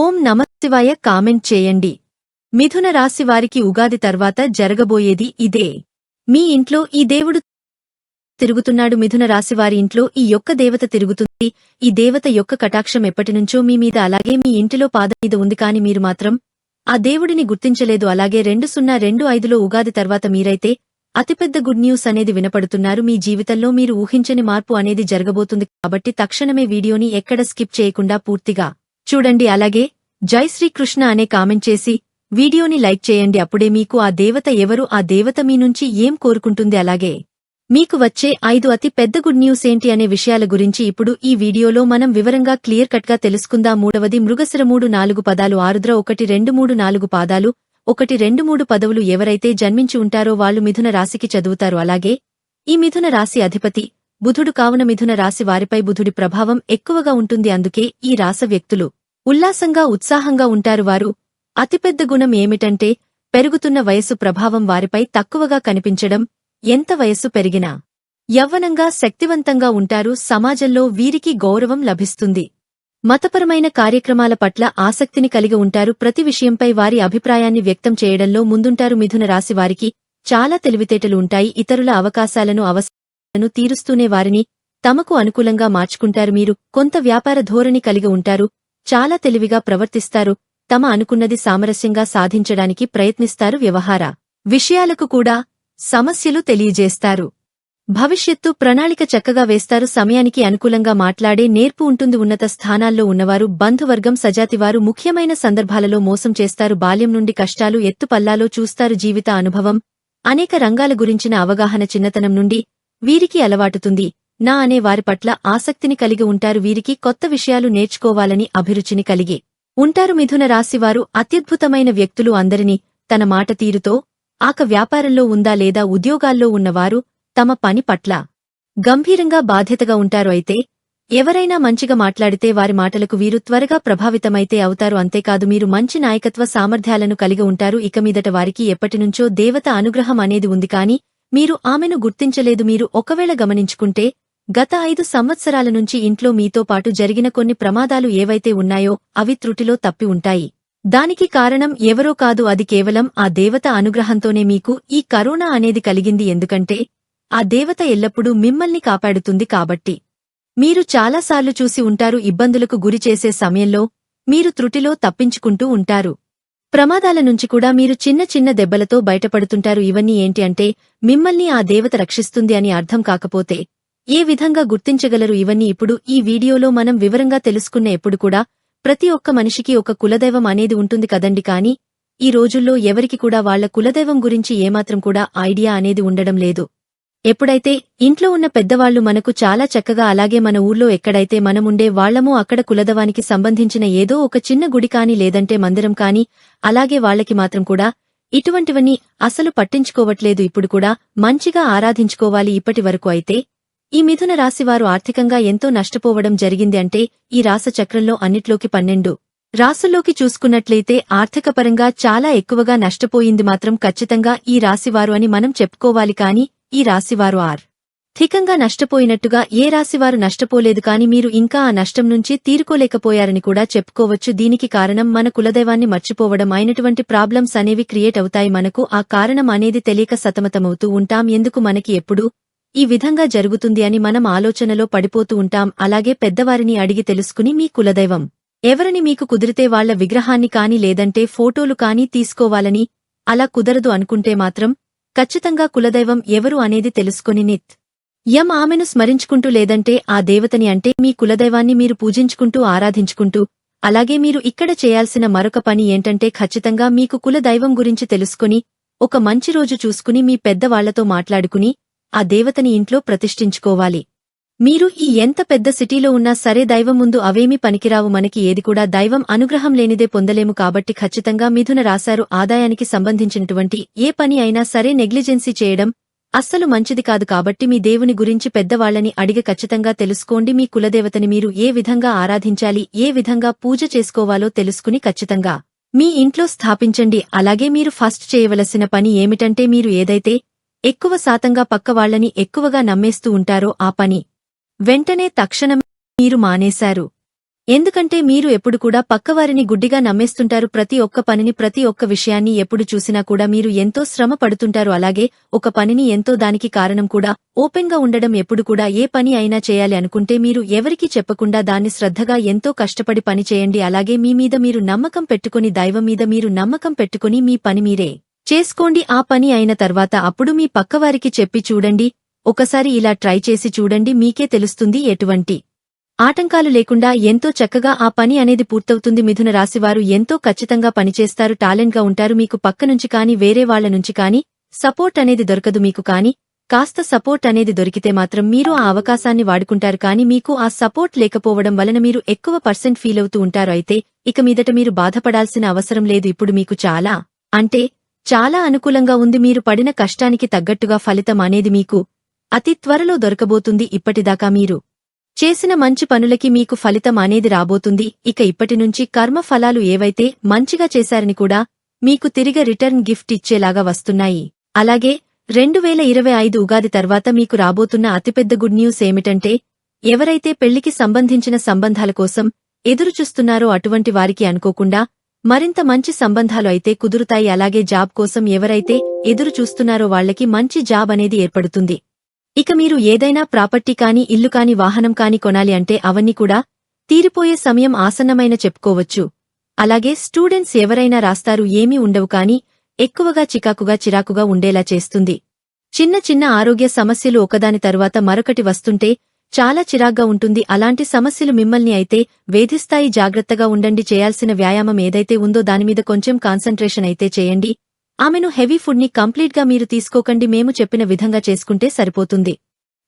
ఓం నమశివాయ కామెంట్ చేయండి. మిథున రాశి వారికి ఉగాది తర్వాత జరగబోయేది ఇదే. మీ ఇంట్లో ఈ దేవుడు తిరుగుతున్నాడు. మిథున రాశివారి ఇంట్లో ఈ యొక్క దేవత తిరుగుతుంది. ఈ దేవత యొక్క కటాక్షం ఎప్పటినుంచో మీ మీద అలాగే మీ ఇంటిలో పాద మీద ఉంది కాని మీరు మాత్రం ఆ దేవుడిని గుర్తించలేదు. అలాగే రెండు సున్నా రెండు ఐదులో ఉగాది తర్వాత మీరైతే అతిపెద్ద గుడ్ న్యూస్ అనేది వినపడుతున్నారు. మీ జీవితంలో మీరు ఊహించని మార్పు అనేది జరగబోతుంది కాబట్టి తక్షణమే వీడియోని ఎక్కడ స్కిప్ చేయకుండా పూర్తిగా చూడండి అలాగే జై శ్రీకృష్ణ అనే కామెంట్ చేసి వీడియోని లైక్ చేయండి. అప్పుడే మీకు ఆ దేవత ఎవరు ఆ దేవత మీ నుంచి ఏం కోరుకుంటుంది అలాగే. మీకు వచ్చే ఐదు అతి పెద్ద గుడ్ న్యూస్ ఏంటి అనే విషయాల గురించి ఇప్పుడు ఈ వీడియోలో మనం వివరంగా క్లియర్ కట్గా మూడవది మృగశిర మూడు నాలుగు పదాలు ఆరుద్ర ఒకటి రెండు మూడు నాలుగు పాదాలు ఒకటి రెండు మూడు పదవులు ఎవరైతే జన్మించి ఉంటారో వాళ్ళు మిథున రాశికి చదువుతారు. అలాగే ఈ మిథున రాశి అధిపతి బుధుడు కావున మిథున రాశి వారిపై బుధుడి ప్రభావం ఎక్కువగా ఉంటుంది. అందుకే ఈ రాస వ్యక్తులు ఉల్లాసంగా ఉత్సాహంగా ఉంటారు వారు. అతిపెద్ద గుణం ఏమిటంటే పెరుగుతున్న వయసు ప్రభావం వారిపై తక్కువగా కనిపించడం ఎంత వయస్సు పెరిగినా. యవ్వనంగా శక్తివంతంగా ఉంటారు సమాజంలో వీరికి గౌరవం లభిస్తుంది. మతపరమైన కార్యక్రమాల పట్ల ఆసక్తిని కలిగి ఉంటారు ప్రతి విషయంపై వారి అభిప్రాయాన్ని వ్యక్తం చేయడంలో ముందుంటారు మిథున రాశి వారికి. చాలా తెలివితేటలు ఉంటాయి ఇతరుల అవకాశాలను అవసరాలను తీరుస్తూనే వారిని తమకు అనుకూలంగా మార్చుకుంటారు మీరు. కొంత వ్యాపార ధోరణి కలిగి ఉంటారు చాలా తెలివిగా ప్రవర్తిస్తారు తమ అనుకున్నది సామరస్యంగా సాధించడానికి ప్రయత్నిస్తారు వ్యవహార విషయాలకు కూడా సమస్యలు తెలియజేస్తారు. భవిష్యత్తు ప్రణాళిక చక్కగా వేస్తారు సమయానికి అనుకూలంగా మాట్లాడే నేర్పు ఉంటుంది ఉన్నత స్థానాల్లో ఉన్నవారు బంధువర్గం సజాతివారు ముఖ్యమైన సందర్భాలలో మోసం చేస్తారు బాల్యం నుండి కష్టాలు ఎత్తుపల్లాలో చూస్తారు జీవిత అనుభవం అనేక రంగాల గురించిన అవగాహన చిన్నతనం నుండి వీరికి అలవాటుతుంది. నా అనే వారి పట్ల ఆసక్తిని కలిగి ఉంటారు వీరికి కొత్త విషయాలు నేర్చుకోవాలని అభిరుచిని కలిగి. ఉంటారు మిథున రాశివారు అత్యద్భుతమైన వ్యక్తులు అందరినీ తన మాట తీరుతో ఆక వ్యాపారంలో ఉందా లేదా ఉద్యోగాల్లో ఉన్నవారు తమ పని పట్ల గంభీరంగా బాధ్యతగా ఉంటారు అయితే ఎవరైనా మంచిగా మాట్లాడితే వారి మాటలకు వీరు త్వరగా ప్రభావితమైతే అవుతారు. అంతేకాదు మీరు మంచి నాయకత్వ సామర్థ్యాలను కలిగి ఉంటారు. ఇక మీదట వారికి ఎప్పటినుంచో దేవత అనుగ్రహం అనేది ఉంది కాని మీరు ఆమెను గుర్తించలేదు. మీరు ఒకవేళ గమనించుకుంటే గత ఐదు సంవత్సరాల నుంచి ఇంట్లో మీతో పాటు జరిగిన కొన్ని ప్రమాదాలు ఏవైతే ఉన్నాయో అవి త్రుటిలో తప్పి ఉంటాయి. దానికి కారణం ఎవరో కాదు అది కేవలం ఆ దేవత అనుగ్రహంతోనే మీకు ఈ కరోనా అనేది కలిగింది. ఎందుకంటే ఆ దేవత ఎల్లప్పుడూ మిమ్మల్ని కాపాడుతుంది కాబట్టి. మీరు చాలాసార్లు చూసి ఉంటారు ఇబ్బందులకు గురిచేసే సమయంలో మీరు త్రుటిలో తప్పించుకుంటూ ఉంటారు. ప్రమాదాల నుంచి కూడా మీరు చిన్న చిన్న దెబ్బలతో బయటపడుతుంటారు. ఇవన్నీ ఏంటి అంటే మిమ్మల్ని ఆ దేవత రక్షిస్తుంది అని అర్థం కాకపోతే ఏ విధంగా గుర్తించగలరు ఇవన్నీ ఇప్పుడు ఈ వీడియోలో మనం వివరంగా తెలుసుకున్న ఎప్పుడు కూడా ప్రతి ఒక్క మనిషికి ఒక కులదైవం అనేది ఉంటుంది కదండి కాని ఈ రోజుల్లో ఎవరికి కూడా వాళ్ళ కులదైవం గురించి ఏమాత్రం కూడా ఐడియా అనేది ఉండడం లేదు. ఎప్పుడైతే ఇంట్లో ఉన్న పెద్దవాళ్ళు మనకు చాలా చక్కగా అలాగే మన ఊర్లో ఎక్కడైతే మనముండే వాళ్ళమో అక్కడ కులదవానికి సంబంధించిన ఏదో ఒక చిన్న గుడి కాని లేదంటే మందిరం కాని అలాగే వాళ్ళకి మాత్రం కూడా ఇటువంటివన్నీ అసలు పట్టించుకోవట్లేదు. ఇప్పుడు కూడా మంచిగా ఆరాధించుకోవాలి ఇప్పటి వరకు అయితే ఈ మిథున రాశివారు ఆర్థికంగా ఎంతో నష్టపోవడం జరిగింది అంటే ఈ రాసచక్రంలో అన్నిట్లోకి పన్నెండు. రాసుల్లోకి చూసుకున్నట్లయితే ఆర్థికపరంగా చాలా ఎక్కువగా నష్టపోయింది మాత్రం ఖచ్చితంగా ఈ రాశివారు అని మనం చెప్పుకోవాలి కాని ఈ రాశివారు ఆర్. ధికంగా నష్టపోయినట్టుగా ఏ రాశివారు నష్టపోలేదు కాని మీరు ఇంకా ఆ నష్టం నుంచి తీరుకోలేకపోయారని కూడా చెప్పుకోవచ్చు. దీనికి కారణం మన కులదైవాన్ని మర్చిపోవడం. అయినటువంటి ప్రాబ్లమ్స్ అనేవి క్రియేట్ అవుతాయి మనకు. ఆ కారణం అనేది తెలియక సతమతమవుతూ ఉంటాం. ఎందుకు? మనకి ఎప్పుడు ఈ విధంగా జరుగుతుంది అని మనం ఆలోచనలో పడిపోతూ ఉంటాం. అలాగే పెద్దవారిని అడిగి తెలుసుకుని మీ కులదైవం. ఎవరిని మీకు కుదిరితే వాళ్ళ విగ్రహాన్ని కాని లేదంటే ఫోటోలు కాని తీసుకోవాలని అలా కుదరదు అనుకుంటే మాత్రం ఖచ్చితంగా కులదైవం ఎవరు అనేది తెలుసుకుని నిత్. యం ఆమెను స్మరించుకుంటూ లేదంటే ఆ దేవతని అంటే మీ కులదైవాన్ని మీరు పూజించుకుంటూ ఆరాధించుకుంటూ అలాగే మీరు ఇక్కడ చేయాల్సిన మరొక పని ఏంటంటే ఖచ్చితంగా మీకు కులదైవం గురించి తెలుసుకుని ఒక మంచి రోజు చూసుకుని మీ పెద్దవాళ్ళతో మాట్లాడుకుని ఆ దేవతని ఇంట్లో ప్రతిష్ఠించుకోవాలి. మీరు ఈ ఎంత పెద్ద సిటీలో ఉన్నా సరే దైవం ముందు అవేమీ పనికిరావు మనకి ఏది కూడా దైవం అనుగ్రహం లేనిదే పొందలేము కాబట్టి ఖచ్చితంగా మిథున రాశారు ఆదాయానికి సంబంధించినటువంటి ఏ పని అయినా సరే నెగ్లిజెన్సీ చేయడం అస్సలు మంచిది కాదు కాబట్టి మీ దేవుని గురించి పెద్దవాళ్ళని అడిగి ఖచ్చితంగా తెలుసుకోండి. మీ కులదేవతని మీరు ఏ విధంగా ఆరాధించాలి ఏ విధంగా పూజ చేసుకోవాలో తెలుసుకుని ఖచ్చితంగా మీ ఇంట్లో స్థాపించండి. అలాగే మీరు ఫస్ట్ చేయవలసిన పని ఏమిటంటే మీరు ఏదైతే ఎక్కువ శాతంగా పక్కవాళ్ళని ఎక్కువగా నమ్మేస్తూ ఉంటారో ఆ పని. వెంటనే తక్షణం మీరు మానేశారు. ఎందుకంటే మీరు ఎప్పుడు కూడా పక్కవారిని గుడ్డిగా నమ్మేస్తుంటారు. ప్రతి ఒక్క పనిని ప్రతి ఒక్క విషయాన్ని ఎప్పుడు చూసినా కూడా మీరు ఎంతో శ్రమ పడుతుంటారు. అలాగే ఒక పనిని ఎంతో దానికి కారణం కూడా ఓపెన్గా ఉండడం ఎప్పుడు కూడా ఏ పని అయినా చేయాలి అనుకుంటే మీరు ఎవరికీ చెప్పకుండా దాన్ని శ్రద్ధగా ఎంతో కష్టపడి పనిచేయండి. అలాగే మీ మీద మీరు నమ్మకం పెట్టుకుని దైవం మీద మీరు నమ్మకం పెట్టుకుని మీ పని మీరే. చేసుకోండి ఆ పని అయిన తర్వాత అప్పుడు మీ పక్కవారికి చెప్పి చూడండి ఒకసారి ఇలా ట్రై చేసి చూడండి మీకే తెలుస్తుంది ఎటువంటి ఆటంకాలు లేకుండా ఎంతో చక్కగా ఆ పని అనేది పూర్తవుతుంది. మిథున రాశివారు ఎంతో ఖచ్చితంగా పనిచేస్తారు టాలెంట్గా ఉంటారు. మీకు పక్క నుంచి కాని వేరే వాళ్ళ నుంచి కాని సపోర్ట్ అనేది దొరకదు మీకు కాని. కాస్త సపోర్ట్ అనేది దొరికితే మాత్రం మీరు ఆ అవకాశాన్ని వాడుకుంటారు కాని మీకు ఆ సపోర్ట్ లేకపోవడం వలన మీరు ఎక్కువ పర్సెంట్ ఫీల్ ఉంటారు. అయితే ఇక మీదట మీరు బాధపడాల్సిన అవసరం లేదు. ఇప్పుడు మీకు చాలా అంటే చాలా అనుకూలంగా ఉంది. మీరు పడిన కష్టానికి తగ్గట్టుగా ఫలితం అనేది మీకు అతి త్వరలో దొరకబోతుంది. ఇప్పటిదాకా మీరు చేసిన మంచి పనులకి మీకు ఫలితం అనేది రాబోతుంది. ఇక ఇప్పటినుంచి కర్మ ఫలాలు ఏవైతే మంచిగా చేశారని కూడా మీకు తిరిగి రిటర్న్ గిఫ్ట్ ఇచ్చేలాగా వస్తున్నాయి. అలాగే రెండు వేల ఇరవై ఐదు ఉగాది తర్వాత మీకు రాబోతున్న అతిపెద్ద గుడ్ న్యూస్ ఏమిటంటే ఎవరైతే పెళ్ళికి సంబంధించిన సంబంధాల కోసం ఎదురుచూస్తున్నారో అటువంటి వారికి అనుకోకుండా మరింత మంచి సంబంధాలు అయితే కుదురుతాయి. అలాగే జాబ్ కోసం ఎవరైతే ఎదురు చూస్తున్నారో వాళ్ళకి మంచి జాబ్ అనేది ఏర్పడుతుంది. ఇక మీరు ఏదైనా ప్రాపర్టీ కాని ఇల్లు కాని వాహనం కాని కొనాలి అంటే అవన్నీ కూడా తీరిపోయే సమయం ఆసన్నమైన చెప్పుకోవచ్చు. అలాగే స్టూడెంట్స్ ఎవరైనా రాస్తారు ఏమీ ఉండవు కాని ఎక్కువగా చికాకుగా చిరాకుగా ఉండేలా చేస్తుంది. చిన్న చిన్న ఆరోగ్య సమస్యలు ఒకదాని తరువాత మరొకటి వస్తుంటే చాలా చిరాగ్గా ఉంటుంది. అలాంటి సమస్యలు మిమ్మల్ని అయితే వేధిస్తాయి. జాగ్రత్తగా ఉండండి. చేయాల్సిన వ్యాయామం ఏదైతే ఉందో దానిమీద కొంచెం కాన్సంట్రేషన్ అయితే చేయండి. ఆమెను హెవీ ఫుడ్ని కంప్లీట్గా కంప్లీట్గా మీరు తీసుకోకండి. మేము చెప్పిన విధంగా చేసుకుంటే సరిపోతుంది.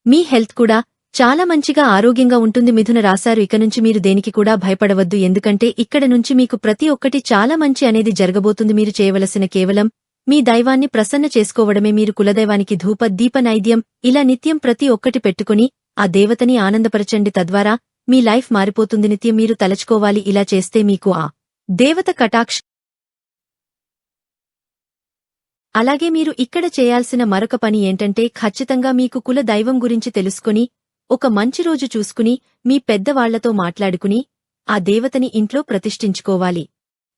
మీ హెల్త్ కూడా చాలా మంచిగా ఆరోగ్యంగా ఉంటుంది. మిథున రాశారు. ఇక నుంచి మీరు దేనికి కూడా భయపడవద్దు. ఎందుకంటే ఇక్కడ నుంచి మీకు ప్రతి ఒక్కటి చాలా మంచి అనేది జరగబోతుంది. మీరు చేయవలసిన కేవలం మీ దైవాన్ని ప్రసన్న చేసుకోవడమే. మీరు కులదైవానికి ధూప దీప నైద్యం ఇలా నిత్యం ప్రతి ఒక్కటి పెట్టుకుని ఆ దేవతని ఆనందపరచండి తద్వారా మీ లైఫ్ మారిపోతుంది. నిత్యం మీరు తలచుకోవాలి. ఇలా చేస్తే మీకు ఆ దేవత కటాక్ష. అలాగే మీరు ఇక్కడ చేయాల్సిన మరొక పని ఏంటంటే ఖచ్చితంగా మీకు కుల దైవం గురించి తెలుసుకుని ఒక మంచి రోజు చూసుకుని మీ పెద్దవాళ్ళతో మాట్లాడుకుని ఆ దేవతని ఇంట్లో ప్రతిష్ఠించుకోవాలి.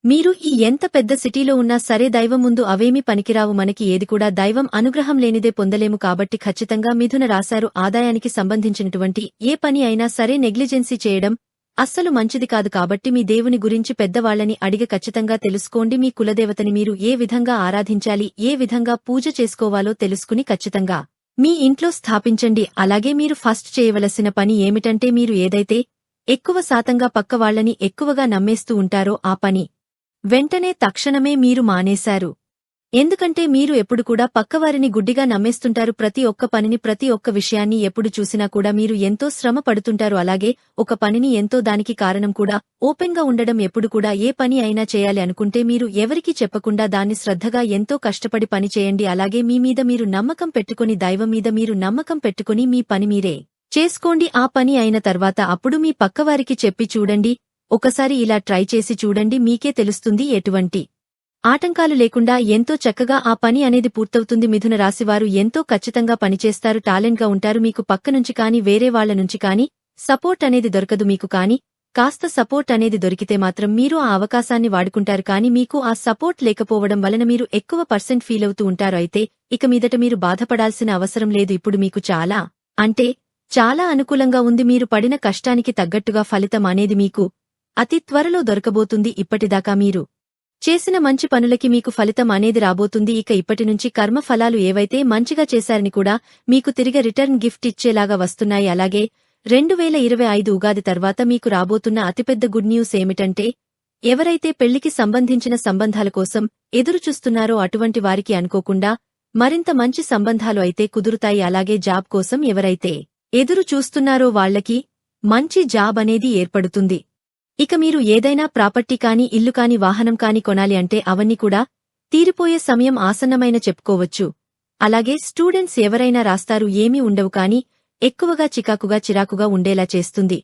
మీరు ఈ ఎంత పెద్ద సిటీలో ఉన్నా సరే దైవం ముందు అవేమీ పనికిరావు మనకి ఏది కూడా దైవం అనుగ్రహం లేనిదే పొందలేము కాబట్టి ఖచ్చితంగా మిథున రాశారు ఆదాయానికి సంబంధించినటువంటి ఏ పని అయినా సరే నెగ్లిజెన్సీ చేయడం అస్సలు మంచిది కాదు కాబట్టి మీ దేవుని గురించి పెద్దవాళ్ళని అడిగి ఖచ్చితంగా తెలుసుకోండి. మీ కులదేవతని మీరు ఏ విధంగా ఆరాధించాలి ఏ విధంగా పూజ చేసుకోవాలో తెలుసుకుని ఖచ్చితంగా మీ ఇంట్లో స్థాపించండి. అలాగే మీరు ఫస్ట్ చేయవలసిన పని ఏమిటంటే మీరు ఏదైతే ఎక్కువ శాతంగా పక్కవాళ్ళని ఎక్కువగా నమ్మేస్తూ ఉంటారో ఆ పని వెంటనే తక్షణమే మీరు మానేశారు. ఎందుకంటే మీరు ఎప్పుడు కూడా పక్కవారిని గుడ్డిగా నమ్మేస్తుంటారు. ప్రతి ఒక్క పనిని ప్రతి ఒక్క విషయాన్ని ఎప్పుడు చూసినా కూడా మీరు ఎంతో శ్రమ పడుతుంటారు. అలాగే ఒక పనిని ఎంతో దానికి కారణం కూడా ఓపెన్గా ఉండడం ఎప్పుడు కూడా ఏ పని అయినా చేయాలి అనుకుంటే మీరు ఎవరికీ చెప్పకుండా దాన్ని శ్రద్ధగా ఎంతో కష్టపడి పని చేయండి. అలాగే మీ మీద మీరు నమ్మకం పెట్టుకుని దైవం మీద మీరు నమ్మకం పెట్టుకుని మీ పని మీరే చేసుకోండి. ఆ పని అయిన తర్వాత అప్పుడు మీ పక్కవారికి చెప్పి చూడండి. ఒకసారి ఇలా ట్రై చేసి చూడండి మీకే తెలుస్తుంది ఎటువంటి ఆటంకాలు లేకుండా ఎంతో చక్కగా ఆ పని అనేది పూర్తవుతుంది. మిథున రాశివారు ఎంతో ఖచ్చితంగా పనిచేస్తారు టాలెంట్గా ఉంటారు. మీకు పక్క నుంచి కాని వేరే వాళ్ళ నుంచి కాని సపోర్ట్ అనేది దొరకదు మీకు కాని. కాస్త సపోర్ట్ అనేది దొరికితే మాత్రం మీరు ఆ అవకాశాన్ని వాడుకుంటారు. కాని మీకు ఆ సపోర్ట్ లేకపోవడం వలన మీరు ఎక్కువ పర్సెంట్ ఫీల్ అవుతూ ఉంటారు. అయితే ఇక మీదట మీరు బాధపడాల్సిన అవసరం లేదు. ఇప్పుడు మీకు చాలా అంటే చాలా అనుకూలంగా ఉంది. మీరు పడిన కష్టానికి తగ్గట్టుగా ఫలితం అనేది మీకు అతి త్వరలో దొరకబోతుంది ఇప్పటిదాకా మీరు. చేసిన మంచి పనులకి మీకు ఫలితం అనేది రాబోతుంది. ఇక ఇప్పటినుంచి కర్మ ఫలాలు ఏవైతే మంచిగా చేశారని కూడా మీకు తిరిగి రిటర్న్ గిఫ్ట్ ఇచ్చేలాగా వస్తున్నాయి. అలాగే రెండు వేల ఇరవై ఐదు ఉగాది తర్వాత మీకు రాబోతున్న అతిపెద్ద గుడ్ న్యూస్ ఏమిటంటే ఎవరైతే పెళ్ళికి సంబంధించిన సంబంధాల కోసం ఎదురుచూస్తున్నారో అటువంటి వారికి అనుకోకుండా మరింత మంచి సంబంధాలు అయితే కుదురుతాయి. అలాగే జాబ్ కోసం ఎవరైతే ఎదురు చూస్తున్నారో వాళ్ళకి మంచి జాబ్ అనేది ఏర్పడుతుంది. ఇక మీరు ఏదైనా ప్రాపర్టీ కాని ఇల్లు కాని వాహనం కాని కొనాలి అంటే అవన్నీ కూడా తీరిపోయే సమయం ఆసన్నమైన చెప్పుకోవచ్చు. అలాగే స్టూడెంట్స్ ఎవరైనా రాస్తారు ఏమీ ఉండవు కాని ఎక్కువగా చికాకుగా చిరాకుగా ఉండేలా చేస్తుంది.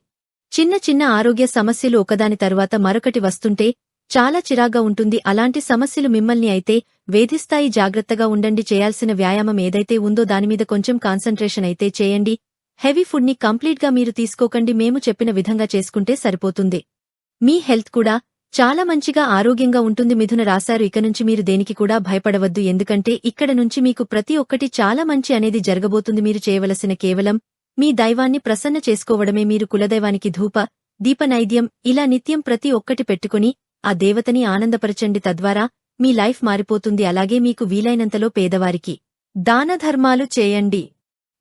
చిన్న చిన్న ఆరోగ్య సమస్యలు ఒకదాని తరువాత మరొకటి వస్తుంటే చాలా చిరాగ్గా ఉంటుంది. అలాంటి సమస్యలు మిమ్మల్ని అయితే వేధిస్తాయి. జాగ్రత్తగా ఉండండి. చేయాల్సిన వ్యాయామం ఏదైతే ఉందో దానిమీద కొంచెం కాన్సంట్రేషన్ అయితే చేయండి. హెవీ ఫుడ్ని కంప్లీట్గా మీరు తీసుకోకండి. మేము చెప్పిన విధంగా చేసుకుంటే సరిపోతుంది. మీ హెల్త్ కూడా చాలా మంచిగా ఆరోగ్యంగా ఉంటుంది మిథున రాశారు. ఇక నుంచి మీరు దేనికి కూడా భయపడవద్దు. ఎందుకంటే ఇక్కడ నుంచి మీకు ప్రతి ఒక్కటి చాలా మంచి అనేది జరగబోతుంది. మీరు చేయవలసిన కేవలం మీ దైవాన్ని ప్రసన్న చేసుకోవడమే. మీరు కులదైవానికి ధూప దీపనైద్యం ఇలా నిత్యం ప్రతి ఒక్కటి పెట్టుకుని ఆ దేవతని ఆనందపరచండి. తద్వారా మీ లైఫ్ మారిపోతుంది. అలాగే మీకు వీలైనంతలో పేదవారికి దానధర్మాలు చేయండి.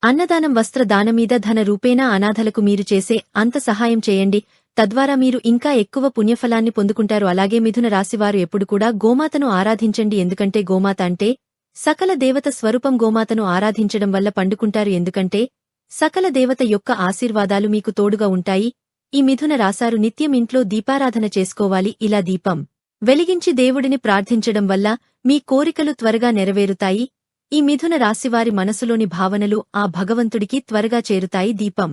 అన్నదానం వస్త్ర దానమీద ధన రూపేణా అనాథలకు మీరు చేసే అంత సహాయం చేయండి. తద్వారా మీరు ఇంకా ఎక్కువ పుణ్యఫలాన్ని పొందుకుంటారు. అలాగే మిథున రాశివారు ఎప్పుడు కూడా గోమాతను ఆరాధించండి. ఎందుకంటే గోమాత అంటే సకల దేవత స్వరూపం. గోమాతను ఆరాధించడం వల్ల పండుకుంటారు. ఎందుకంటే సకల దేవత యొక్క ఆశీర్వాదాలు మీకు తోడుగా ఉంటాయి. ఈ మిథున రాశారు నిత్యం ఇంట్లో దీపారాధన చేసుకోవాలి. ఇలా దీపం వెలిగించి దేవుడిని ప్రార్థించడం వల్ల మీ కోరికలు త్వరగా నెరవేరుతాయి. ఈ మిథున రాశివారి మనసులోని భావనలు ఆ భగవంతుడికి త్వరగా చేరుతాయి. దీపం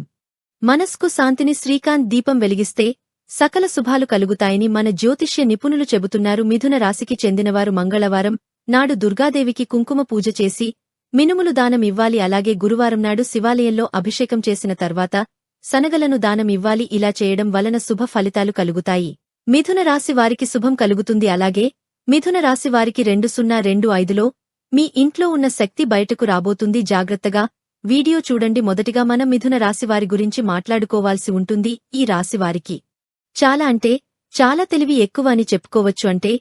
మనస్కు శాంతిని శ్రీకాంత్ దీపం వెలిగిస్తే సకల శుభాలు కలుగుతాయని మన జ్యోతిష్య నిపుణులు చెబుతున్నారు. మిథున రాశికి చెందినవారు మంగళవారం నాడు దుర్గాదేవికి కుంకుమ పూజ చేసి మినుములు దానం ఇవ్వాలి. అలాగే గురువారం నాడు శివాలయంలో అభిషేకం చేసిన తర్వాత శనగలను దానం ఇవ్వాలి. ఇలా చేయడం వలన శుభ ఫలితాలు కలుగుతాయి. మిథున రాశి వారికి శుభం కలుగుతుంది. అలాగే మిథున రాశి వారికి రెండు సున్నా రెండు ఐదులో మీ ఇంట్లో ఉన్న శక్తి బయటకు రాబోతుంది. జాగ్రత్తగా వీడియో చూడండి. మొదటిగా మనం మిథున రాశివారి గురించి మాట్లాడుకోవాల్సి ఉంటుంది. ఈ రాశివారికి చాలా అంటే చాలా తెలివి ఎక్కువ అని చెప్పుకోవచ్చు అంటే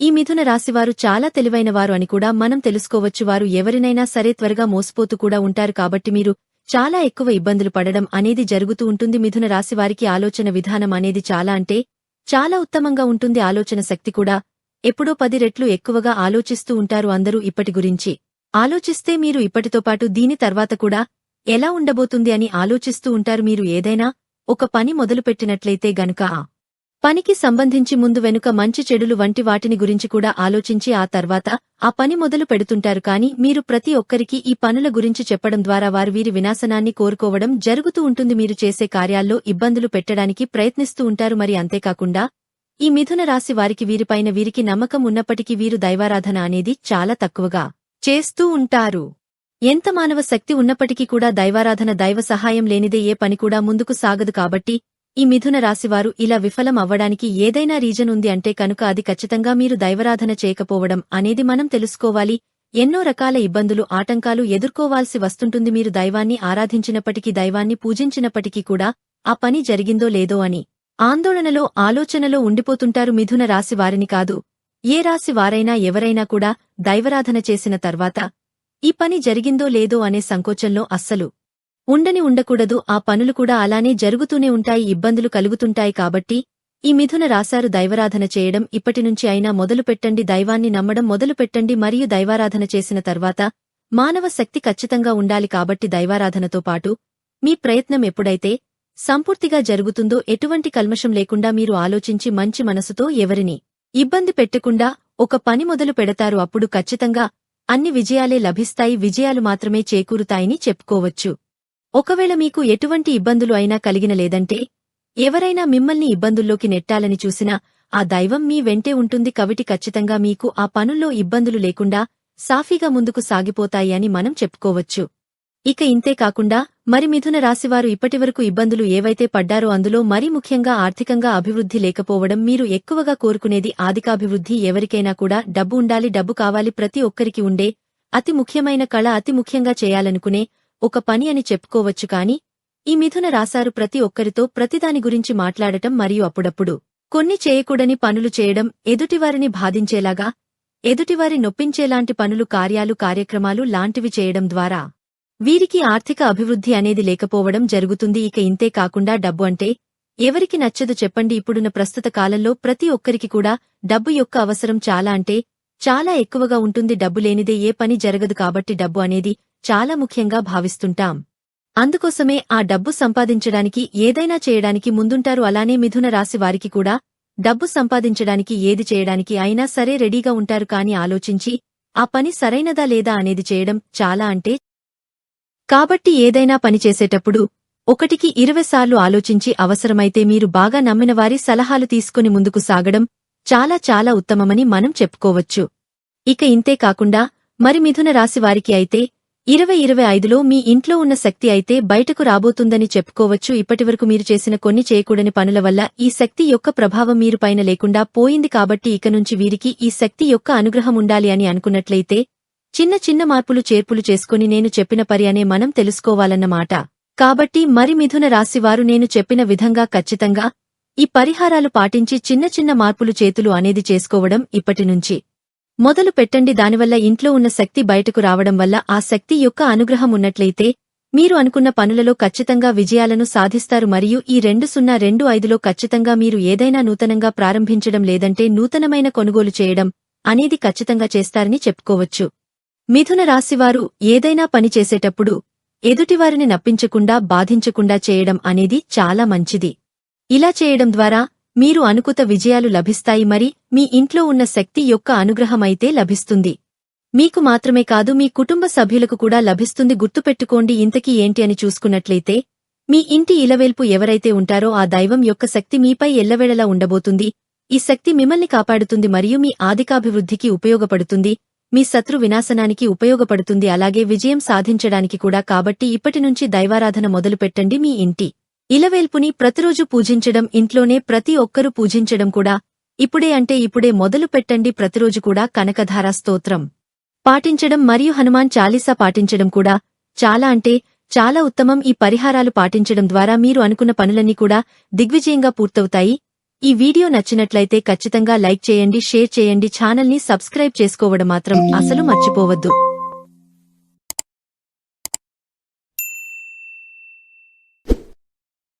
ఈ మిథున రాశివారు చాలా తెలివైనవారు అని కూడా మనం తెలుసుకోవచ్చు. వారు ఎవరినైనా సరే త్వరగా మోసపోతూ కూడా ఉంటారు కాబట్టి మీరు చాలా ఎక్కువ ఇబ్బందులు పడడం అనేది జరుగుతూ ఉంటుంది. మిథున రాశివారికి ఆలోచన విధానం అనేది చాలా అంటే చాలా ఉత్తమంగా ఉంటుంది. ఆలోచన శక్తి కూడా ఎప్పుడో పది రెట్లు ఎక్కువగా ఆలోచిస్తూ ఉంటారు అందరూ ఇప్పటి గురించి. ఆలోచిస్తే మీరు ఇప్పటితో పాటు దీని తర్వాత కూడా ఎలా ఉండబోతుంది అని ఆలోచిస్తూ ఉంటారు మీరు ఏదైనా ఒక పని మొదలుపెట్టినట్లయితే గనుక ఆ పనికి సంబంధించి ముందు వెనుక మంచి చెడులు వంటి వాటిని గురించి కూడా ఆలోచించి ఆ తర్వాత ఆ పని మొదలు పెడుతుంటారు కాని మీరు ప్రతి ఒక్కరికి ఈ పనుల గురించి చెప్పడం ద్వారా వారు వీరి వినాశనాన్ని కోరుకోవడం జరుగుతూ ఉంటుంది. మీరు చేసే కార్యాల్లో ఇబ్బందులు పెట్టడానికి ప్రయత్నిస్తూ ఉంటారు. మరి అంతేకాకుండా ఈ మిథున రాశి వారికి వీరిపైన వీరికి నమ్మకం ఉన్నప్పటికీ వీరు దైవారాధన అనేది చాలా తక్కువగా చేస్తూ ఉంటారు. ఎంత మానవ శక్తి ఉన్నప్పటికీ కూడా దైవారాధన దైవ సహాయం లేనిదే ఏ పని కూడా ముందుకు సాగదు కాబట్టి ఈ మిథున రాశివారు ఇలా విఫలం అవ్వడానికి ఏదైనా రీజన్ ఉంది అంటే కనుక అది ఖచ్చితంగా మీరు దైవరాధన చేయకపోవడం అనేది మనం తెలుసుకోవాలి. ఎన్నో రకాల ఇబ్బందులు ఆటంకాలు ఎదుర్కోవాల్సి వస్తుంటుంది. మీరు దైవాన్ని ఆరాధించినప్పటికీ దైవాన్ని పూజించినప్పటికీ కూడా ఆ పని జరిగిందో లేదో అని ఆందోళనలో ఆలోచనలో ఉండిపోతుంటారు మిథున రాశివారిని కాదు. ఏ రాశి వారైనా ఎవరైనా కూడా దైవరాధన చేసిన తర్వాత ఈ పని జరిగిందో లేదో అనే సంకోచంలో అస్సలు ఉండని ఉండకూడదు. ఆ పనులు కూడా అలానే జరుగుతూనే ఉంటాయి ఇబ్బందులు కలుగుతుంటాయి కాబట్టి ఈ మిథున రాశారు దైవరాధన చేయడం ఇప్పటినుంచి అయినా మొదలుపెట్టండి దైవాన్ని నమ్మడం మొదలుపెట్టండి మరియు దైవారాధన చేసిన తర్వాత మానవ శక్తి ఖచ్చితంగా ఉండాలి కాబట్టి దైవారాధనతో పాటు మీ ప్రయత్నం ఎప్పుడైతే సంపూర్తిగా జరుగుతుందో ఎటువంటి కల్మషం లేకుండా మీరు ఆలోచించి మంచి మనసుతో ఎవరిని ఇబ్బంది పెట్టకుండా ఒక పని మొదలు పెడతారు అప్పుడు ఖచ్చితంగా అన్ని విజయాలే లభిస్తాయి విజయాలు మాత్రమే చేకూరుతాయని చెప్పుకోవచ్చు. ఒకవేళ మీకు ఎటువంటి ఇబ్బందులు అయినా కలిగిన లేదంటే ఎవరైనా మిమ్మల్ని ఇబ్బందుల్లోకి నెట్టాలని చూసినా ఆ దైవం మీ వెంటే ఉంటుంది కవిటి ఖచ్చితంగా మీకు ఆ పనుల్లో ఇబ్బందులు లేకుండా సాఫీగా ముందుకు సాగిపోతాయి అని మనం చెప్పుకోవచ్చు. ఇక ఇంతే కాకుండా మరి మిథున రాశివారు ఇప్పటివరకు ఇబ్బందులు ఏవైతే పడ్డారో అందులో మరీ ముఖ్యంగా ఆర్థికంగా అభివృద్ధి లేకపోవడం మీరు ఎక్కువగా కోరుకునేది ఆర్థికాభివృద్ధి ఎవరికైనా కూడా. డబ్బు ఉండాలి డబ్బు కావాలి ప్రతి ఒక్కరికి ఉండే అతి ముఖ్యమైన కళ అతి ముఖ్యంగా చేయాలనుకునే ఒక పని అని చెప్పుకోవచ్చు కాని ఈ మిథున రాశారు ప్రతి ఒక్కరితో ప్రతిదాని గురించి మాట్లాడటం మరియు అప్పుడప్పుడు కొన్ని చేయకూడని పనులు చేయడం ఎదుటివారిని బాధించేలాగా ఎదుటివారి నొప్పించేలాంటి పనులు కార్యాలు కార్యక్రమాలు లాంటివి చేయడం ద్వారా వీరికి ఆర్థిక అభివృద్ధి అనేది లేకపోవడం జరుగుతుంది. ఇక ఇంతే కాకుండా డబ్బు అంటే ఎవరికి నచ్చదు చెప్పండి. ఇప్పుడున్న ప్రస్తుత కాలంలో ప్రతి ఒక్కరికి కూడా డబ్బు యొక్క అవసరం చాలా అంటే చాలా ఎక్కువగా ఉంటుంది. డబ్బు లేనిదే ఏ పని జరగదు కాబట్టి డబ్బు అనేది చాలా ముఖ్యంగా భావిస్తుంటాం. అందుకోసమే ఆ డబ్బు సంపాదించడానికి ఏదైనా చేయడానికి ముందుంటారు. అలానే మిథున రాశి వారికి కూడా డబ్బు సంపాదించడానికి ఏది చేయడానికి అయినా సరే రెడీగా ఉంటారు. కాని ఆలోచించి ఆ పని సరైనదా లేదా అనేది చేయడం చాలా అంటే కాబట్టి ఏదైనా పని చేసేటప్పుడు ఒకటికి ఇరవై సార్లు ఆలోచించి అవసరమైతే మీరు బాగా నమ్మినవారి సలహాలు తీసుకుని ముందుకు సాగడం చాలా చాలా ఉత్తమమని మనం చెప్పుకోవచ్చు. ఇక ఇంతే కాకుండా మరి మిథున రాశివారికి అయితే ఇరవై ఇరవై ఐదులో మీ ఇంట్లో ఉన్న శక్తి అయితే బయటకు రాబోతుందని చెప్పుకోవచ్చు. ఇప్పటివరకు మీరు చేసిన కొన్ని చేయకూడని పనుల వల్ల ఈ శక్తి యొక్క ప్రభావం మీరు పైన లేకుండా పోయింది కాబట్టి ఇక నుంచి వీరికి ఈ శక్తి యొక్క అనుగ్రహం ఉండాలి అని అనుకున్నట్లయితే చిన్న చిన్న మార్పులు చేర్పులు చేసుకుని నేను చెప్పిన పరి అనే మనం తెలుసుకోవాలన్నమాట కాబట్టి మరి మిథున రాశివారు నేను చెప్పిన విధంగా ఖచ్చితంగా ఈ పరిహారాలు పాటించి చిన్న చిన్న మార్పులు చేతులు అనేది చేసుకోవడం ఇప్పటినుంచి మొదలు పెట్టండి. దానివల్ల ఇంట్లో ఉన్న శక్తి బయటకు రావడం వల్ల ఆ శక్తి యొక్క అనుగ్రహం ఉన్నట్లయితే మీరు అనుకున్న పనులలో ఖచ్చితంగా విజయాలను సాధిస్తారు. మరియు ఈ రెండు సున్నా రెండు ఐదులో ఖచ్చితంగా మీరు ఏదైనా నూతనంగా ప్రారంభించడం లేదంటే నూతనమైన కొనుగోలు చేయడం అనేది ఖచ్చితంగా చేస్తారని చెప్పుకోవచ్చు. మిథున రాశివారు ఏదైనా పని చేసేటప్పుడు ఎదుటివారిని నప్పించకుండా బాధించకుండా చేయడం అనేది చాలా మంచిది. ఇలా చేయడం ద్వారా మీరు అనుకుత విజయాలు లభిస్తాయి మరి మీ ఇంట్లో ఉన్న శక్తి యొక్క అనుగ్రహమైతే లభిస్తుంది. మీకు మాత్రమే కాదు మీ కుటుంబ సభ్యులకు కూడా లభిస్తుంది గుర్తుపెట్టుకోండి ఇంతకీ ఏంటి అని చూసుకున్నట్లయితే మీ ఇంటి ఇలవేల్పు ఎవరైతే ఉంటారో ఆ దైవం యొక్క శక్తి మీపై ఎల్లవేళలా ఉండబోతుంది. ఈ శక్తి మిమ్మల్ని కాపాడుతుంది మరియు మీ ఆధికాభివృద్ధికి ఉపయోగపడుతుంది. మీ శత్రు వినాశనానికి ఉపయోగపడుతుంది. అలాగే విజయం సాధించడానికి కూడా. కాబట్టి ఇప్పటినుంచి దైవారాధన మొదలుపెట్టండి మీ ఇంటి. ఇలవేల్పుని ప్రతిరోజు పూజించడం ఇంట్లోనే ప్రతి ఒక్కరూ పూజించడం కూడా. ఇప్పుడే అంటే ఇప్పుడే మొదలు పెట్టండి ప్రతిరోజు కూడా. కనకధార స్తోత్రం. పాటించడం మరియు హనుమాన్ చాలీసా పాటించడం కూడా. చాలా అంటే చాలా ఉత్తమం. ఈ పరిహారాలు పాటించడం ద్వారా మీరు అనుకున్న పనులన్నీ కూడా దిగ్విజయంగా పూర్తవుతాయి. ఈ వీడియో నచ్చినట్లయితే ఖచ్చితంగా లైక్ చేయండి షేర్ చేయండి ఛానల్ని సబ్స్క్రైబ్ చేసుకోవడం మాత్రం అసలు మర్చిపోవద్దు.